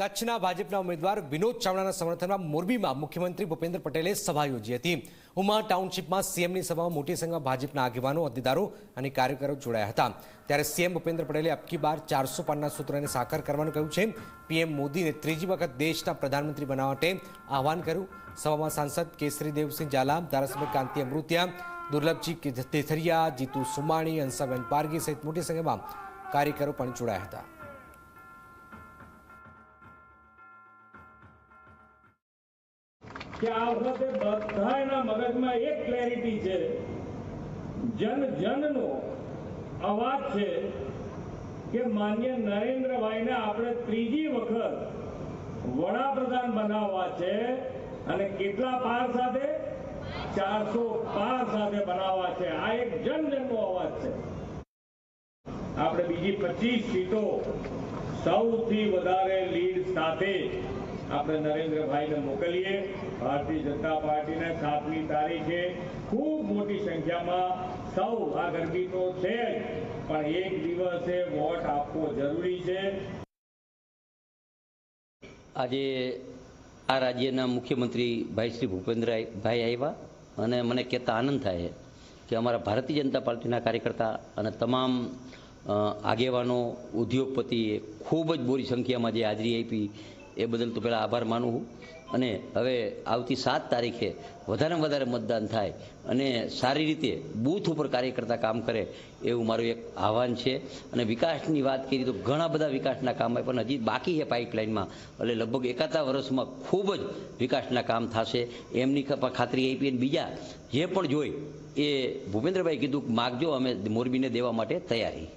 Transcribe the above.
કચ્છના ભાજપના ઉમેદવાર વિનોદ ચાવડાના સમર્થનમાં મોરબીમાં મુખ્યમંત્રી ભૂપેન્દ્ર પટેલે સભા યોજી હતી. ઉમા ટાઉનશીપમાં સીએમની સભામાં મોટી સંખ્યામાં ભાજપના આગેવાનો હોદ્દેદારો અને કાર્યકરો જોડાયા હતા. ત્યારે સીએમ ભૂપેન્દ્ર પટેલે અબકી બાર ચારસો પાનના સૂત્રને સાકાર કરવાનું કહ્યું છે. પીએમ મોદીને ત્રીજી વખત દેશના પ્રધાનમંત્રી બનાવવા માટે આહવાન કર્યું. સભામાં સાંસદ કેસરી દેવસિંહ ઝાલા ધારાસભ્ય કાંતિ અમૃતિયા, દુર્લભજી તેથરિયા, જીતુ સુમાણી હંસાબેન પારગી સહિત મોટી સંખ્યામાં કાર્યકરો પણ જોડાયા હતા. કે આ વખતે બધાના મગજમાં એક ક્લેરિટી છે. જન જનનો અવાજ છે કે માન્ય નરેન્દ્રભાઈને આપણે ત્રીજી વખત વડાપ્રધાન બનાવવા છે અને કેટલા પાર સાથે? ચારસો પાર સાથે બનાવવા છે. આ એક જન જનનો અવાજ છે. આપણે બીજી પચીસ સીટો સૌથી વધારે લીડ સાથે આપણે નરેન્દ્રભાઈને મોકલીએ. ભારતીય જનતા પાર્ટીને સાતમી તારીખે ખૂબ મોટી સંખ્યામાં સૌ આ ગરબી તો છે પણ એક દિવસે વોટ આપવો જરૂરી છે. આજે આ રાજ્યના મુખ્યમંત્રી ભાઈ શ્રી ભૂપેન્દ્રભાઈ આવ્યા અને મને કહેતા આનંદ થાય કે અમારા ભારતીય જનતા પાર્ટીના કાર્યકર્તા અને તમામ આગેવાનો, ઉદ્યોગપતિએ ખૂબ જ બોરી સંખ્યામાં જે હાજરી આપી. એ બદલ તો પહેલાં આભાર માનું હું. અને હવે આવતી સાત તારીખે વધારેમાં વધારે મતદાન થાય અને સારી રીતે બૂથ ઉપર કાર્યકર્તા કામ કરે એવું મારું એક આહવાન છે. અને વિકાસની વાત કરી તો ઘણા બધા વિકાસના કામ પણ હજી બાકી છે પાઇપલાઇનમાં. એટલે લગભગ એકાતા વર્ષમાં ખૂબ જ વિકાસના કામ થશે. એમની ખાતરી આપી અને બીજા જે પણ જોઈ એ ભૂપેન્દ્રભાઈ કીધું માગજો, અમે મોરબીને દેવા માટે તૈયારી